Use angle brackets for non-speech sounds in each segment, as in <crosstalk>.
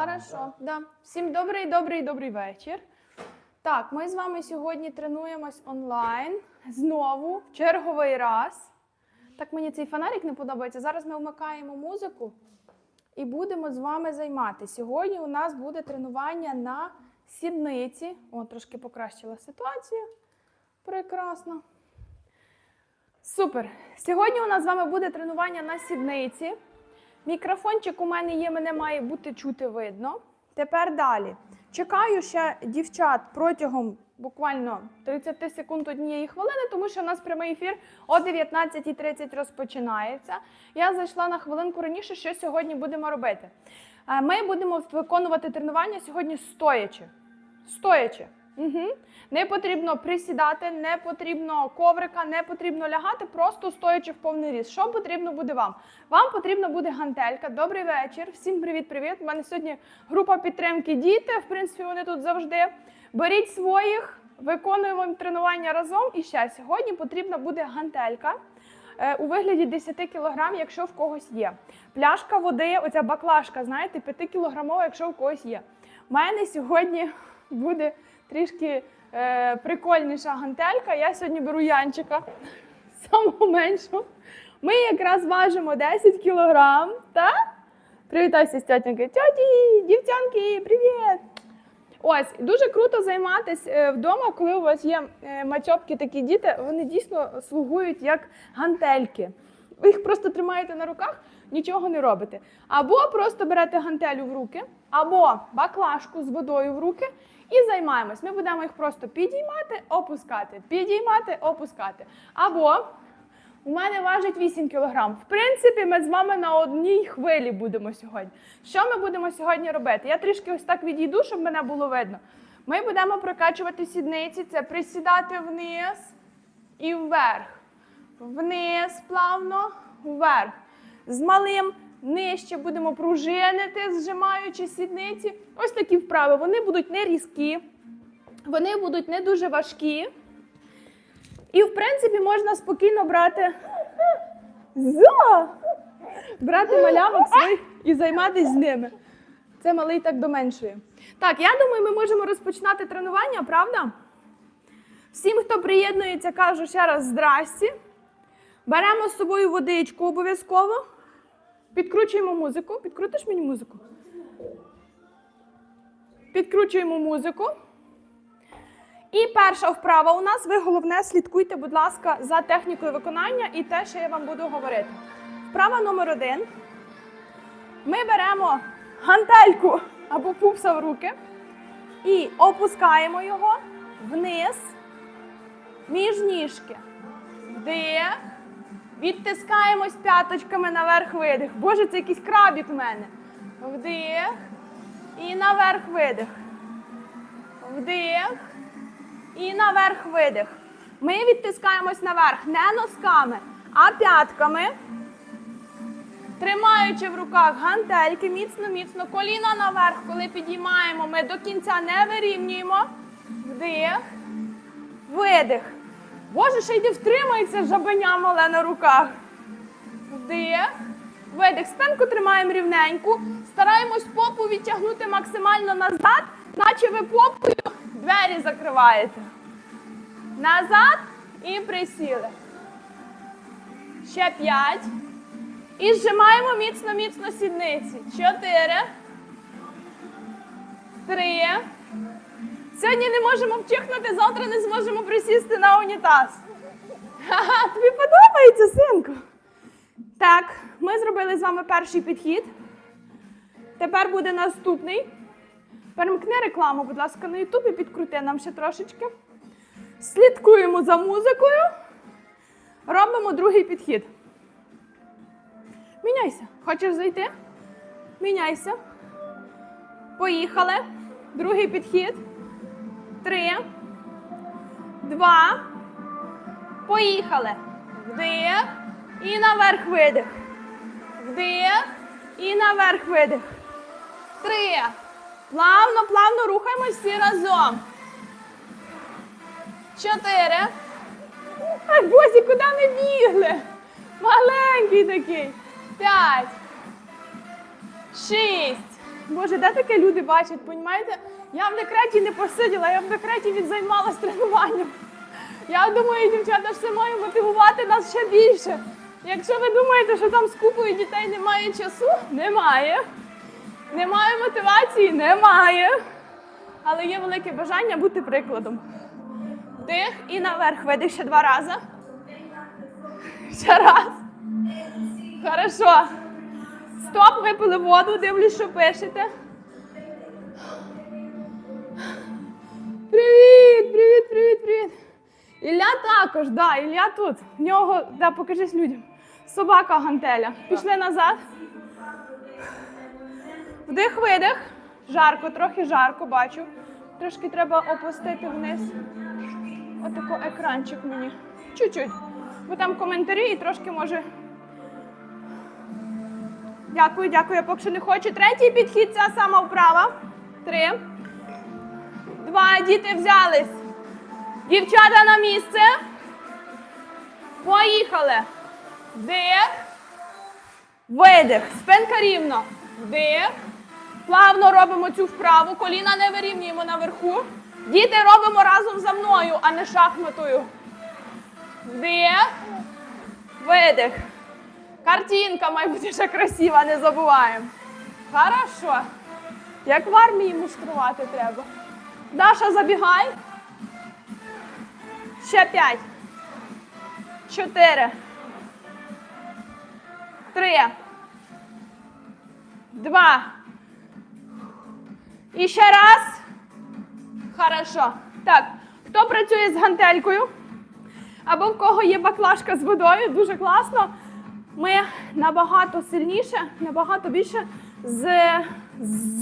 Хорошо, да. Всім добрий, добрий, добрий вечір. Так, ми з вами сьогодні тренуємось онлайн. Знову, в черговий раз. Так мені цей фонарик не подобається. Зараз ми вмикаємо музику і будемо з вами займатися. Сьогодні у нас буде тренування на сідниці. О, трошки покращила ситуацію. Прекрасно. Супер. Сьогодні у нас з вами буде тренування на сідниці. Мікрофончик у мене є, мене має бути чути видно. Тепер далі. Чекаю ще дівчат протягом буквально 30 секунд однієї хвилини, тому що у нас прямий ефір о 19.30 розпочинається. Я зайшла на хвилинку раніше, що сьогодні будемо робити. Е, Ми будемо виконувати тренування сьогодні стоячи. Стоячи. Угу. Не потрібно присідати, не потрібно коврика, не потрібно лягати, просто стоячи в повний ріст. Що потрібно буде вам? Вам потрібна буде гантелька. Добрий вечір. Всім привіт-привіт. У мене сьогодні група підтримки діти. В принципі, вони тут завжди. Беріть своїх, виконуємо тренування разом. І ще сьогодні потрібна буде гантелька. е, У вигляді 10 кг, якщо в когось є. Пляшка води, оця баклажка, знаєте, 5 кілограмова, якщо в когось є. У мене сьогодні буде трішки е, прикольніша гантелька. Я сьогодні беру Янчика, <laughs> самого меншу. Ми якраз важимо 10 кілограм, так? Привітайся з тьотянькою. Тьоті, дівчанки, привіт! Ось, дуже круто займатися е, вдома, коли у вас є е, матьопки такі діти, вони дійсно слугують як гантельки. Ви їх просто тримаєте на руках, нічого не робите. Або просто берете гантелю в руки, або баклажку з водою в руки і займаємось. Ми будемо їх просто підіймати, опускати, підіймати, опускати. Або у мене важить 8 кг. В принципі, ми з вами на одній хвилі будемо сьогодні. Що ми будемо сьогодні робити? Я трішки ось так відійду, щоб мене було видно. Ми будемо прокачувати сідниці, це присідати вниз і вверх. Вниз плавно, вверх. З малим нижче будемо пружинити, зжимаючи сідниці. Ось такі вправи. Вони будуть не різкі, вони будуть не дуже важкі. І, в принципі, можна спокійно брати зо! брати малявок своїх і займатися з ними. Це малий так доменшує. Так, я думаю, ми можемо розпочинати тренування, правда? Всім, хто приєднується, кажу ще раз здрасті. Беремо з собою водичку обов'язково. Підкручуємо музику. Підкрутиш мені музику? Підкручуємо музику. І перша вправа у нас. Ви головне слідкуйте, будь ласка, за технікою виконання і те, що я вам буду говорити. Вправа номер один. Ми беремо гантельку або пупса в руки і опускаємо його вниз між ніжки. Вдих. Відтискаємось п'яточками наверх видих. Боже, це якийсь крабік в мене. Вдих. І наверх видих. Вдих. І наверх видих. Ми відтискаємось наверх не носками, а п'ятками. Тримаючи в руках гантельки, міцно-міцно, коліна наверх, коли підіймаємо, ми до кінця не вирівнюємо. Вдих. Видих. Боже, ще йди втримається жабеня мале на руках. Вдих. Видих. Спинку тримаємо рівненьку. Стараємось попу відтягнути максимально назад, наче ви попою двері закриваєте. Назад і присіли. Ще п'ять. І зжимаємо міцно-міцно сідниці. Чотири. Три. Сьогодні не можемо вчихнути, завтра не зможемо присісти на унітаз. Ха-ха, тобі подобається, синку? Так, ми зробили з вами перший підхід. Тепер буде наступний. Перемкни рекламу, будь ласка, на Ютубі, підкрути нам ще трошечки. Слідкуємо за музикою. Робимо другий підхід. Міняйся. Хочеш зайти? Міняйся. Поїхали. Другий підхід. Три. Два. Поїхали. Вдих. І наверх видих. Вдих. І наверх видих. Три. Плавно, плавно рухаємось всі разом. Чотири. Ай, Бозі, куди ми бігли? Маленький такий. П'ять. Шість. Боже, де таке люди бачать, понімаєте? Я в декреті не посиділа, я в декреті відзаймалась тренуванням. Я думаю, дівчата, це має мотивувати нас ще більше. Якщо ви думаєте, що там з купою дітей немає часу, немає. Немає мотивації, немає. Але є велике бажання бути прикладом. Вдих і наверх. Видих ще два рази. Ще раз. Хорошо. Стоп, випили воду, дивлюсь, що пишете. Привіт, привіт, привіт, привіт. Ілля також, да, Ілля тут. В нього, да, покажись людям. Собака гантеля. Пішли назад. Вдих, видих. Жарко, трохи жарко, бачу. Трошки треба опустити вниз. Отако екранчик мені. Чуть-чуть. Бо там коментарі і трошки може. Дякую, дякую. Я поки що не хочу. Третій підхід ця сама вправа. Три. Два. Діти взялись. Дівчата на місце. Поїхали. Вдих. Видих. Спинка рівно. Вдих. Плавно робимо цю вправу. Коліна не вирівнюємо наверху. Діти робимо разом за мною, а не шахматою. Вдих. Видих. Картинка має бути ще красива, не забуваємо. Хорошо. Як в армії муштрувати треба. Даша, забігай. Ще п'ять. Чотири. Три. Два. І ще раз. Хорошо. Так, хто працює з гантелькою? Або в кого є баклажка з водою, дуже класно. Ми набагато сильніше, набагато більше з,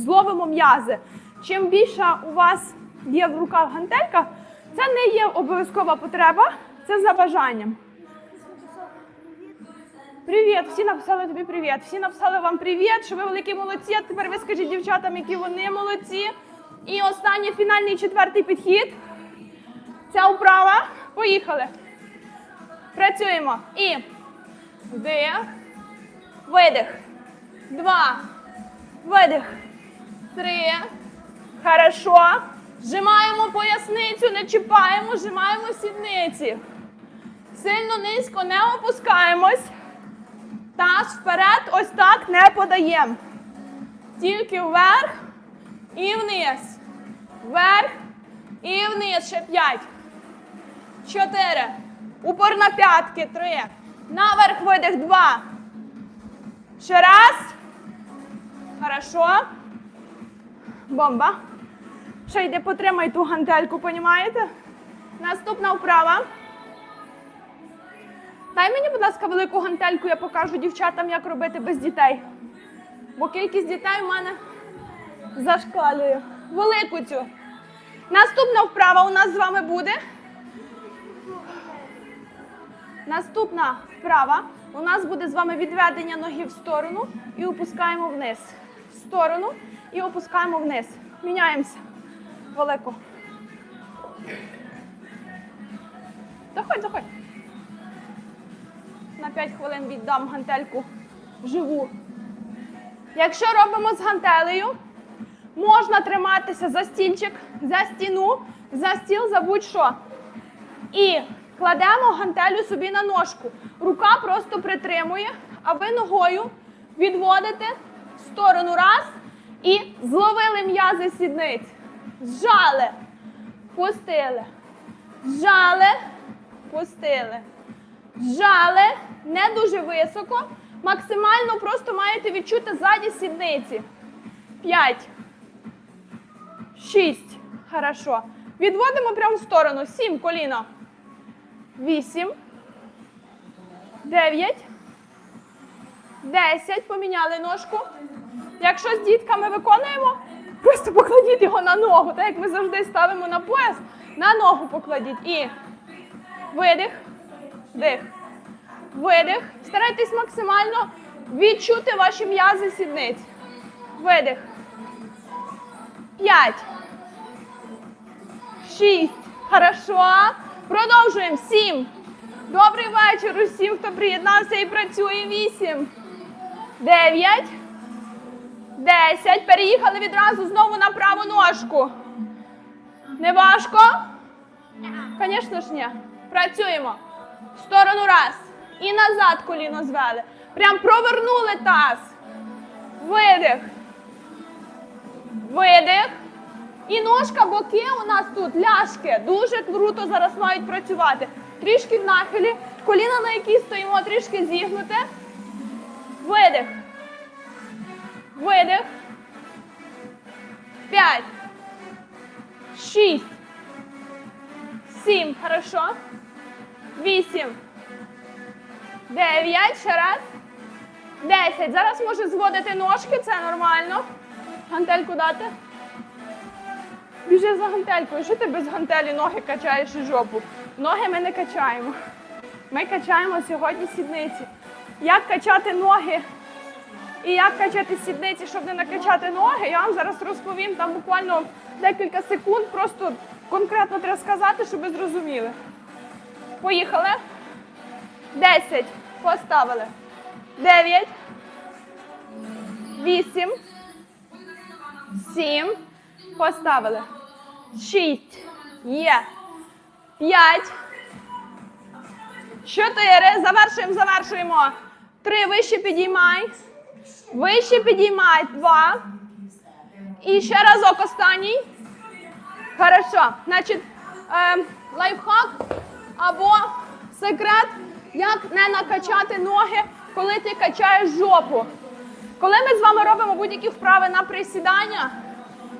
зловимо м'язи. Чим більша у вас є в руках гантелька, це не є обов'язкова потреба, це за бажанням. Привіт, всі написали тобі привіт. Всі написали вам привіт, що ви великі молодці. А тепер ви скажіть дівчатам, які вони молодці. І останній фінальний четвертий підхід. Ця вправа. Поїхали. Працюємо. І вдих, видих. Два. Видих. Три. Хорошо. Зжимаємо поясницю, не чіпаємо, зжимаємо сідниці. Сильно низько не опускаємось. Таз вперед, ось так не подаємо. Тільки вверх і вниз. Вверх і вниз. Ще п'ять. Чотири. Упор на п'ятки. Три. Наверх видих. Два. Ще раз. Хорошо. Бомба. Ще йде, потримай ту гантельку, понімаєте? Наступна вправа. Дай мені, будь ласка, велику гантельку, я покажу дівчатам, як робити без дітей. Бо кількість дітей в мене зашкалює. Велику цю. Наступна вправа у нас з вами буде. Наступна вправа у нас буде з вами відведення ноги в сторону і опускаємо вниз. В сторону і опускаємо вниз. Міняємося. Велику. Заходь, заходь. На 5 хвилин віддам гантельку живу. Якщо робимо з гантелею, можна триматися за стільчик, за стіну, за стіл, за будь-що. І кладемо гантелю собі на ножку. Рука просто притримує, а ви ногою відводите в сторону раз і зловили м'язи сідниць. Зжали, пустили. Зжали, пустили. Зжали, не дуже високо. Максимально просто маєте відчути ззаді сідниці. П'ять. Шість. Хорошо. Відводимо прямо в сторону. Сім коліно. Вісім. Дев'ять. Десять. Поміняли ножку. Якщо з дітками виконуємо, просто покладіть його на ногу. Так як ми завжди ставимо на пояс, на ногу покладіть. І видих, вдих, видих. Старайтесь максимально відчути ваші м'язи сідниць. Видих. П'ять. Шість. Хорошо. Продовжуємо. Сім. Добрий вечір усім, хто приєднався і працює. Вісім. Дев'ять. Десять. Переїхали відразу знову на праву ножку. Не важко? Звісно ж, ні. Працюємо. В сторону раз. І назад коліно звели. Прям провернули таз. Видих. Видих. І ножка, боки у нас тут, ляшки. Дуже круто зараз мають працювати. Трішки в нахилі. Коліна, на якій стоїмо, трішки зігнуте. Видих. Видих. П'ять. Шість. Сім. Хорошо. Вісім. Дев'ять. Ще раз. Десять. Зараз може зводити ножки, це нормально. Гантельку дати. Біжи за гантелькою. Що ти без гантелі ноги качаєш і жопу? Ноги ми не качаємо. Ми качаємо сьогодні сідниці. Як качати ноги і як качати сідниці, щоб не накачати ноги, я вам зараз розповім там буквально декілька секунд. Просто конкретно треба сказати, щоб ви зрозуміли. Поїхали. Десять. Поставили. Дев'ять. Вісім. Сім. Поставили. Шість. Є. П'ять. Чотири. Завершуємо, завершуємо. Три. Вище підіймай. Вище підіймай. Два. І ще разок останній. Хорошо. Значить, е, лайфхак або секрет, як не накачати ноги, коли ти качаєш жопу. Коли ми з вами робимо будь-які вправи на присідання,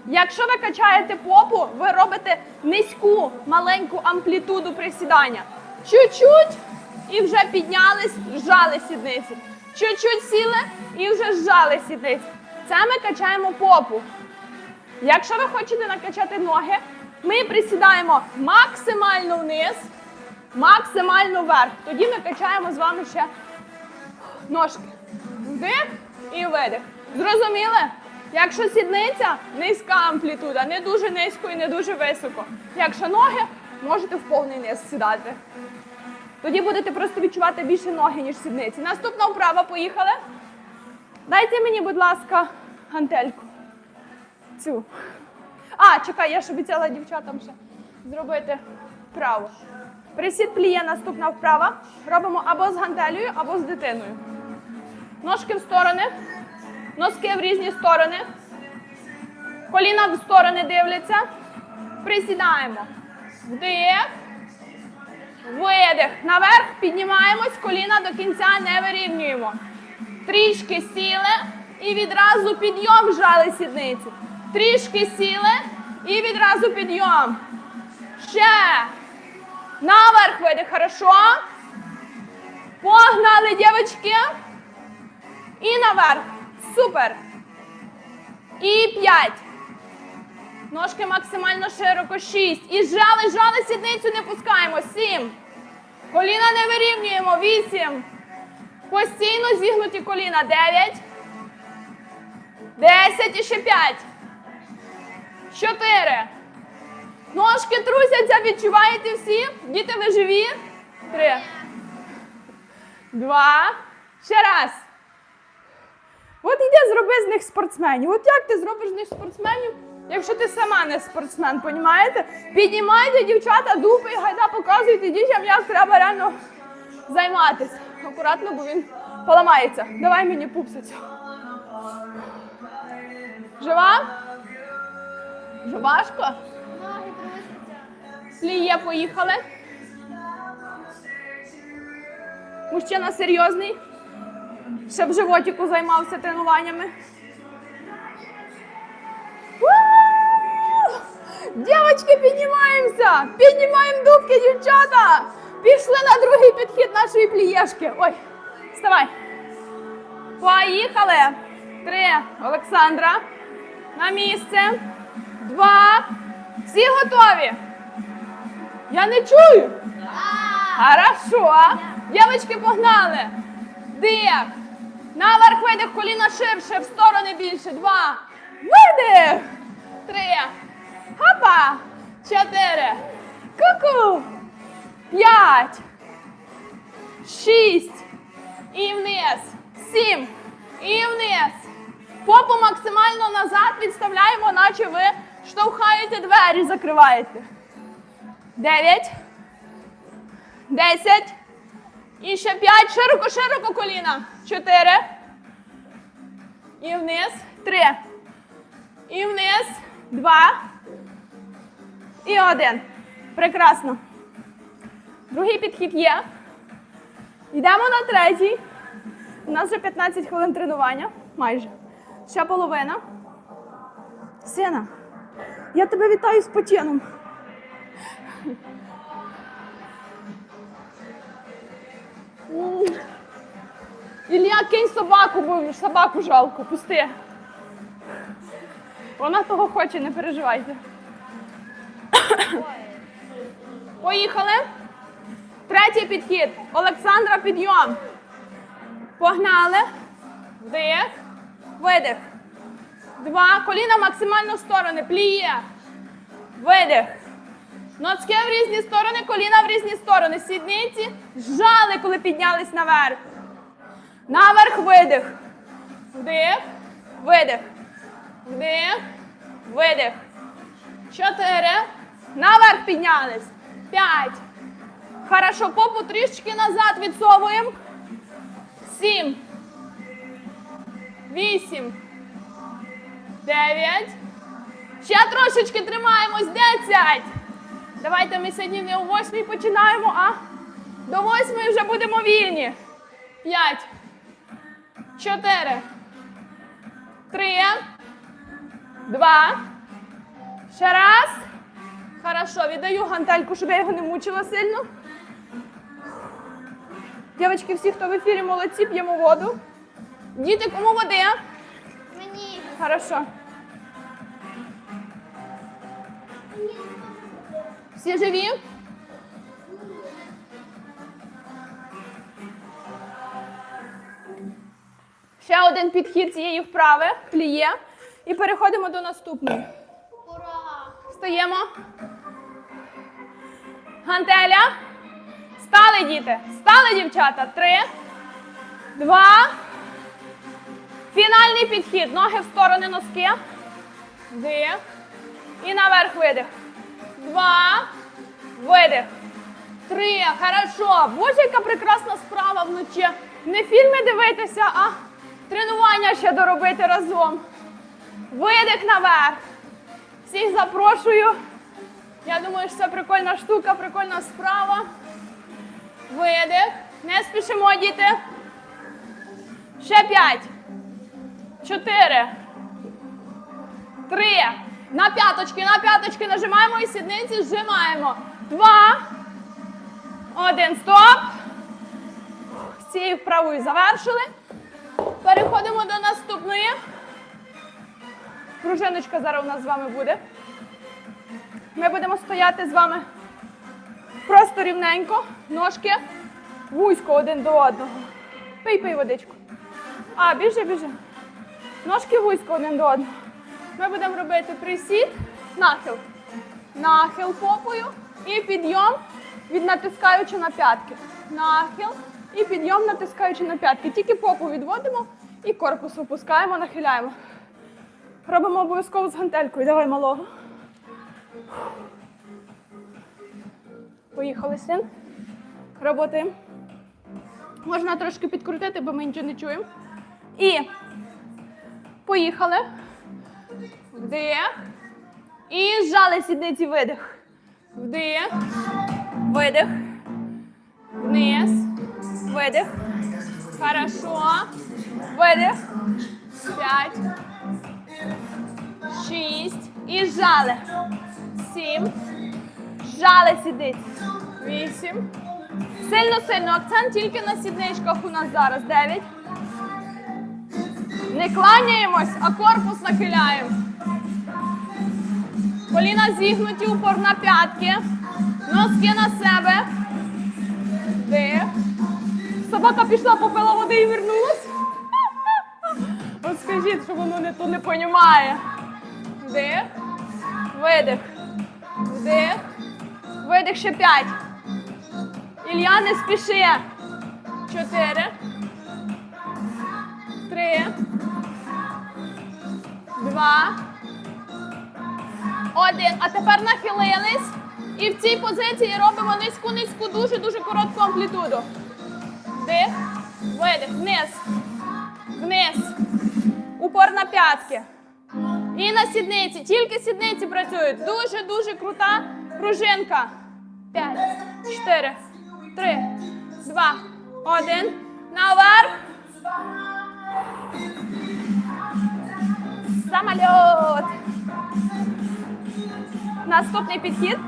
якщо ви качаєте попу, ви робите низьку маленьку амплітуду присідання. Чуть-чуть і вже піднялись, зжали сідниці. Чуть-чуть сіли і вже зжали сідниці. Це ми качаємо попу. Якщо ви хочете накачати ноги, ми присідаємо максимально вниз, максимально вверх. Тоді ми качаємо з вами ще ножки. Вдих і видих. Зрозуміли? Якщо сідниця, низька амплітуда, не дуже низько і не дуже високо. Якщо ноги, можете в повний низ сідати. Тоді будете просто відчувати більше ноги, ніж сідниці. Наступна вправа, поїхали. Дайте мені, будь ласка, гантельку. Цю. А, чекай, я ж обіцяла дівчатам ще зробити вправу. Присід пліє, наступна вправа. Робимо або з гантелею, або з дитиною. Ножки в сторони, носки в різні сторони. Коліна в сторони дивляться. Присідаємо. Вдих. Видих. Наверх піднімаємось, коліна до кінця не вирівнюємо. Трішки сіли і відразу підйом жали сідницю. Трішки сіли і відразу підйом. Ще. Наверх видих. Хорошо. Погнали, дівчатки. І наверх. Супер. І п'ять. Ножки максимально широко. Шість. І зжали, зжали сідницю, не пускаємо. Сім. Коліна не вирівнюємо. Вісім. Постійно зігнуті коліна. Дев'ять. Десять і ще п'ять. Чотири. Ножки трусяться, відчуваєте всі? Діти, ви живі? Три. Два. Ще раз. От іди зроби з них спортсменів. От як ти зробиш з них спортсменів, якщо ти сама не спортсмен, понімаєте? Піднімайте, дівчата, дупи і гайда показуйте дітям, як треба реально займатися. Акуратно, бо він поламається. Давай мені пупсицю. Жива? Ноги. Сліє, поїхали. Мужчина серйозний. Ще в животіку займався тренуваннями. У! Дівочки, піднімаємося! Піднімаємо дубки, дівчата! Пішли на другий підхід нашої плієшки. Ой, вставай. Поїхали. Три. Олександра. На місце. Два. Всі готові? Я не чую. Хорошо. Дівчатки, погнали. Дих. Наверх видих, коліна ширше, в сторони більше. Два. Видих. Три. Хопа. Чотири. Ку-ку. П'ять. Шість. І вниз. Сім. І вниз. Попу максимально назад відставляємо, наче ви штовхаєте двері, закриваєте. Дев'ять. Десять. І ще п'ять. Широко, широко коліна. Чотири. І вниз. Три. І вниз. Два. І один. Прекрасно. Другий підхід є. Йдемо на третій. У нас вже 15 хвилин тренування. Майже. Ще половина. Сина, я тебе вітаю з почином. Ілля, кинь собаку, бо собаку жалко, пусти. Вона того хоче, не переживайте. Поїхали. Третій підхід. Олександра, підйом. Погнали. Вдих. Видих. Два. Коліна максимально в сторони. Пліє. Видих. Носки в різні сторони, коліна в різні сторони. Сідниці зжали, коли піднялись наверх. Наверх видих. Вдих. Видих. Вдих. Видих. Чотири. Наверх піднялись. П'ять. Хорошо, попу трішечки назад відсовуємо. Сім. Вісім. Дев'ять. Ще трошечки тримаємось. Десять. Давайте ми сьогодні не о восьмій починаємо, а до восьмої вже будемо вільні. П'ять. Чотири. Три. Два. Ще раз. Хорошо, віддаю гантельку, щоб я його не мучила сильно. Дівчатки, всі, хто в ефірі, молодці, п'ємо воду. Діти, кому води? Мені. Хорошо. Всі живі? Ще один підхід цієї вправи пліє. І переходимо до наступної. Ура! Стаємо. Гантеля. Стали, діти. Стали, дівчата. Три. Два. Фінальний підхід. Ноги в сторони носки. Вдих. І наверх видих. Два. Видих. Три. Хорошо. Боже, яка прекрасна справа вночі. Не фільми дивитися, а тренування ще доробити разом. Видих наверх. Всіх запрошую. Я думаю, що це прикольна штука, прикольна справа. Видих. Не спішимо, діти. Ще п'ять. Чотири. Три. На п'яточки, на п'яточки нажимаємо і сідниці зжимаємо. Два. Один. Стоп. З цією вправою завершили. Переходимо до наступної. Пружиночка зараз у нас з вами буде. Ми будемо стояти з вами просто рівненько, ножки вузько один до одного. Пий, пий водичку. А, біжи, біжи. Ножки вузько один до одного. Ми будемо робити присід, нахил. Нахил попою і підйом, від натискаючи на п'ятки. Нахил і підйом, натискаючи на п'ятки. Тільки попу відводимо і корпус опускаємо, нахиляємо. Робимо обов'язково з гантелькою. Давай малого. Поїхали, син. Работаємо. Можна трошки підкрутити, бо ми нічого не чуємо. І поїхали. Вдих. І зжали сідниці видих. Вдих. Видих. Вниз. Видих. Хорошо. Видих. П'ять. Шість. І зжали. Сім. Зжали сідниці. Вісім. Сильно-сильно. Акцент тільки на сідничках у нас зараз. Дев'ять. Не кланяємось, а корпус нахиляємо. Коліна зігнуті, упор на п'ятки. Носки на себе. Вдих. Собака пішла, попила води і вернулась. От скажіть, що воно не то не понімає. Вдих. Видих. Вдих. Видих ще п'ять. Ілля, не спіши. Чотири. Три. два, один. А тепер нахилились. І в цій позиції робимо низьку, низьку, дуже, дуже коротку амплітуду. Вдих, видих, вниз, вниз. Упор на п'ятки. І на сідниці. Тільки сідниці працюють. Дуже, дуже крута пружинка. П'ять, чотири, три, два, один. Наверх. Самольот. Наступний підхід.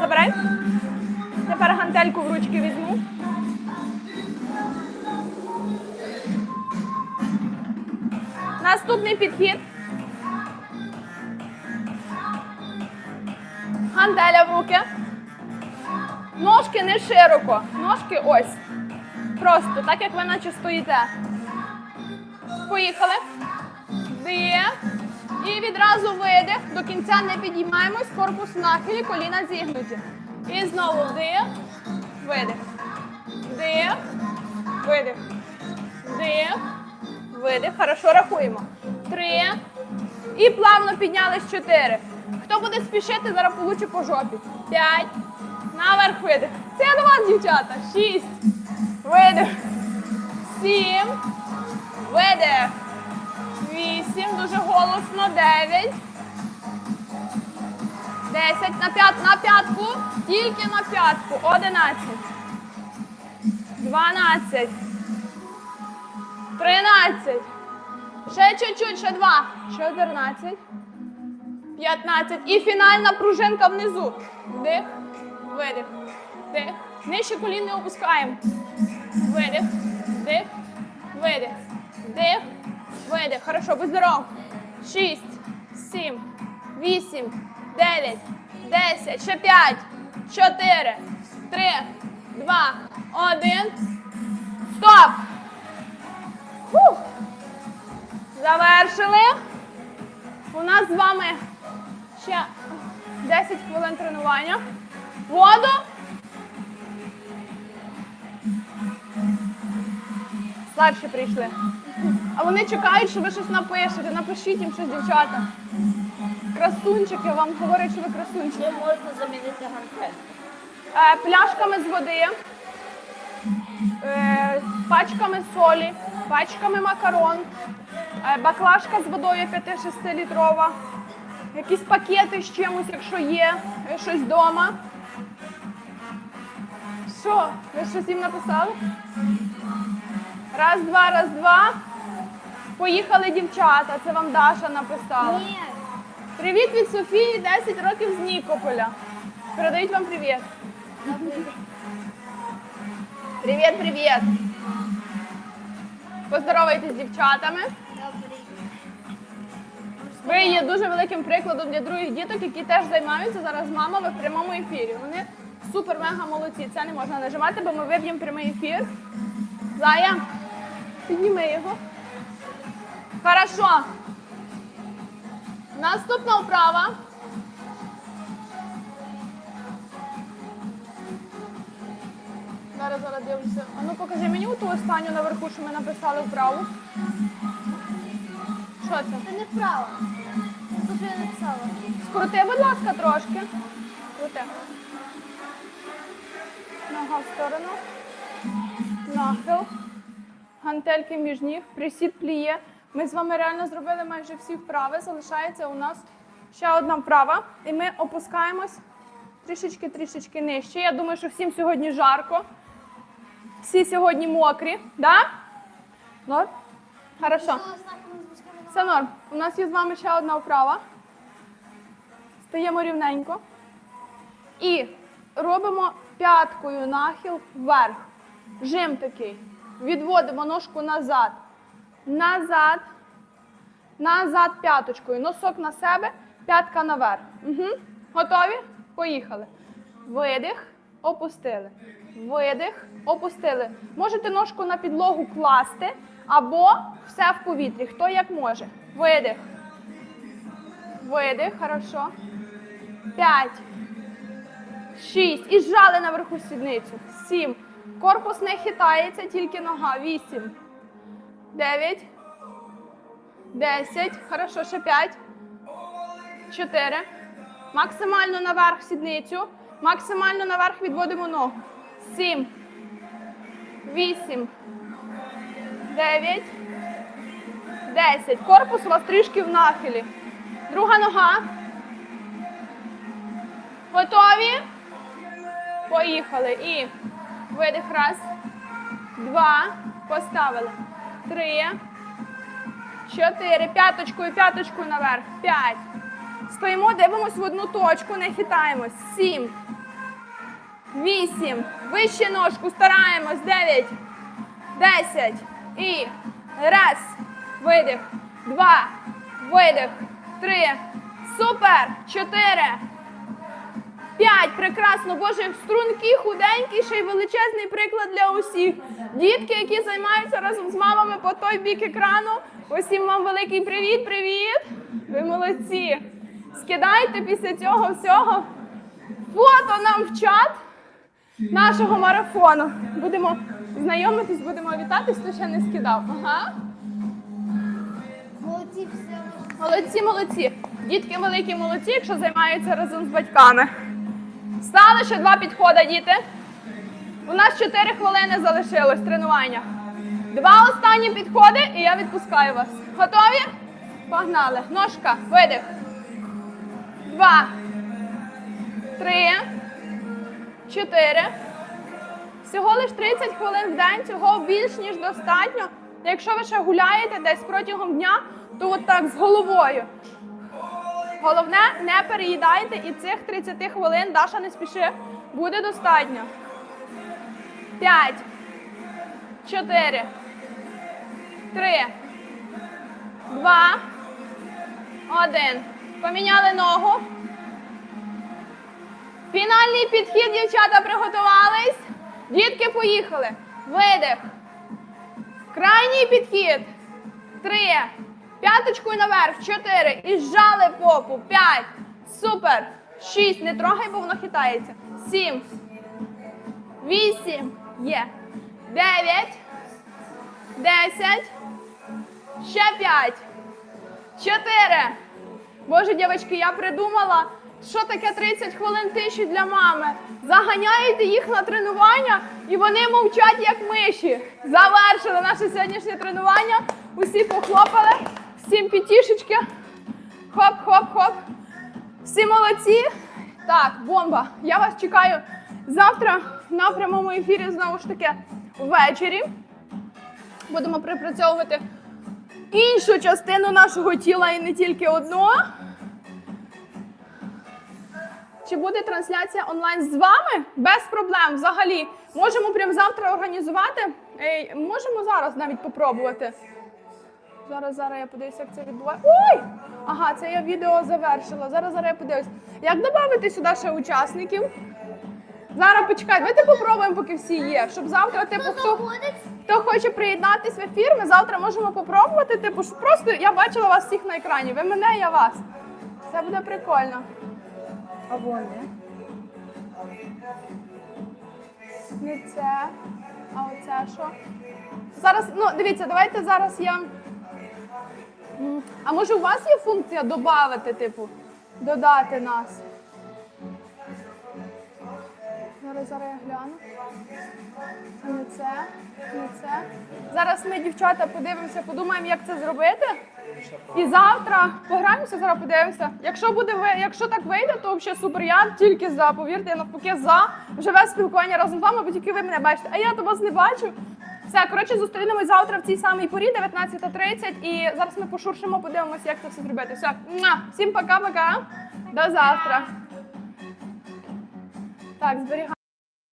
Забирай. Тепер гантельку в ручки візьму. Наступний підхід. Гантеля в руки. Ножки не широко. Ножки ось. Просто, так як ви наче стоїте. Поїхали. Вдих. І відразу видих. До кінця не підіймаємось. Корпус нахилі, коліна зігнуті. І знову вдих. Видих. Вдих. Видих. Вдих. Видих. Хорошо рахуємо. Три. І плавно піднялись чотири. Хто буде спішити, зараз получить по жопі. П'ять. Наверх видих. Це до вас, дівчата. Шість. Видих. Сім. Видих. Вісім. Дуже голосно. Дев'ять. Десять. На п'ят, на п'ятку. Тільки на п'ятку. Одинадцять. Дванадцять. Тринадцять. Ще чуть-чуть, ще два. Чотирнадцять. 15. І фінальна пружинка внизу. Вдих, видих, вдих. Нижче колін не опускаємо. Видих, вдих, видих, вдих, видих. Хорошо, будь здоров. 6, 7, 8, 9, 10, ще 5, 4, 3, 2, 1. Стоп! Фух. Завершили. У нас з вами ще 10 хвилин тренування. Воду. Старші прийшли. А вони чекають, що ви щось напишете. Напишіть їм щось, дівчата. Красунчики вам говорять, що ви красунчики. Чим можна замінити гантель? Е, пляшками з води, е, пачками солі, пачками макарон, е, баклажка з водою 5-6 літрова, якісь пакети з чимось, якщо є, е, щось вдома. Що? Ви щось їм написали? Раз, два, раз, два. Поїхали дівчата, це вам Даша написала. Ні. Привіт від Софії, 10 років з Нікополя. Передають вам привіт. Привіт, привіт. Поздоровайтесь з дівчатами. Ви є дуже великим прикладом для других діток, які теж займаються зараз мамами в прямому ефірі. Вони супер-мега молодці. Це не можна нажимати, бо ми виб'ємо прямий ефір. Зая, підніми його. Хорошо. Наступна вправа. Зараз зараз дивлюся. А ну покажи мені ту останню наверху, що ми написали вправу. Що це? Це не вправо. Тут я написала. Скрути, будь ласка, трошки. Крути. Нога в сторону. Нахил. Гантельки між ніг. Присід пліє. Ми з вами реально зробили майже всі вправи. Залишається у нас ще одна вправа. І ми опускаємось трішечки-трішечки нижче. Я думаю, що всім сьогодні жарко. Всі сьогодні мокрі. Да? Норм? Хорошо. Все норм. У нас є з вами ще одна вправа. Стаємо рівненько. І робимо п'яткою нахил вверх. Жим такий. Відводимо ножку назад. Назад. Назад п'яточкою. Носок на себе, п'ятка наверх. Угу. Готові? Поїхали. Видих, опустили. Видих, опустили. Можете ножку на підлогу класти або все в повітрі. Хто як може. Видих. Видих, хорошо. П'ять. Шість. І зжали наверху сідницю. Сім. Корпус не хитається, тільки нога. Вісім. Дев'ять. 10. Хорошо, ще 5. 4. Максимально наверх сідницю. Максимально наверх відводимо ногу. 7. 8. 9. 10. Корпус у вас трішки в нахилі. Друга нога. Готові? Поїхали. І видих. Раз. Два. Поставили. Три. Чотири. П'яточкою, п'яточкою наверх. П'ять. Стоїмо, дивимось в одну точку, не хитаємось. Сім. Вісім. Вище ножку стараємось. Дев'ять. Десять. І раз. Видих. Два. Видих. Три. Супер. Чотири. П'ять. Прекрасно. Боже, струнки, худенькі, ще й величезний приклад для усіх. Дітки, які займаються разом з мамами по той бік екрану. Усім вам великий привіт, привіт. Ви молодці. Скидайте після цього всього фото нам в чат нашого марафону. Будемо знайомитись, будемо вітатись, хто ще не скидав. Ага. Молодці все. Молодці, молодці. Дітки великі молодці, якщо займаються разом з батьками. Стали ще два підходи, діти. У нас 4 хвилини залишилось тренування. Два останні підходи, і я відпускаю вас. Готові? Погнали. Ножка, видих. Два. Три. Чотири. Всього лиш 30 хвилин в день, цього більш ніж достатньо. Якщо ви ще гуляєте десь протягом дня, то от так з головою. Головне, не переїдайте і цих 30 хвилин, Даша не спіши, буде достатньо. 5, 4, 3, 2, 1. Поміняли ногу. Фінальний підхід, дівчата, приготувались. Дітки поїхали. Видих. Крайній підхід. Три. П'яточкою наверх. Чотири. І зжали попу. П'ять. Супер. Шість. Не трогай, бо воно хитається. Сім. Вісім. Є. Дев'ять. Десять. Ще п'ять. Чотири. Боже, дівчатки, я придумала, що таке 30 хвилин тиші для мами. Заганяєте їх на тренування, і вони мовчать, як миші. Завершили наше сьогоднішнє тренування. Усі похлопали, всім п'ятішечки. Хоп-хоп-хоп. Всі молодці. Так, бомба. Я вас чекаю завтра на прямому ефірі знову ж таки ввечері. Будемо припрацьовувати іншу частину нашого тіла і не тільки одну. Чи буде трансляція онлайн з вами? Без проблем взагалі. Можемо прямо завтра організувати. Ей, можемо зараз навіть попробувати. Зараз, зараз я подивлюся, як це відбувається. Ой! Ага, це я відео завершила. Зараз, зараз я подивлюсь. Як додати сюди ще учасників? Зараз почекай, давайте попробуємо, поки всі є. Щоб завтра, типу, хто. Хто хоче приєднатись в ефір, ми завтра можемо попробувати. Типу, просто я бачила вас всіх на екрані. Ви мене, я вас. Це буде прикольно. А? Не це. А оце що? Зараз, ну дивіться, давайте зараз я. А може у вас є функція додати, типу, додати нас? Зараз, зараз я гляну. Не це, не це. Зараз ми, дівчата, подивимося, подумаємо, як це зробити. І завтра пограємося, зараз подивимося. Якщо буде якщо так вийде, то взагалі супер. Я тільки за. Повірте, я навпаки за живе спілкування разом з вами, бо тільки ви мене бачите. А я то вас не бачу. Все, коротше, зустрінемось завтра в цій самій порі, 19.30. І зараз ми пошуршимо, подивимося, як це все зробити. Все, всім пока-пока. До завтра. Так, зберігаємо.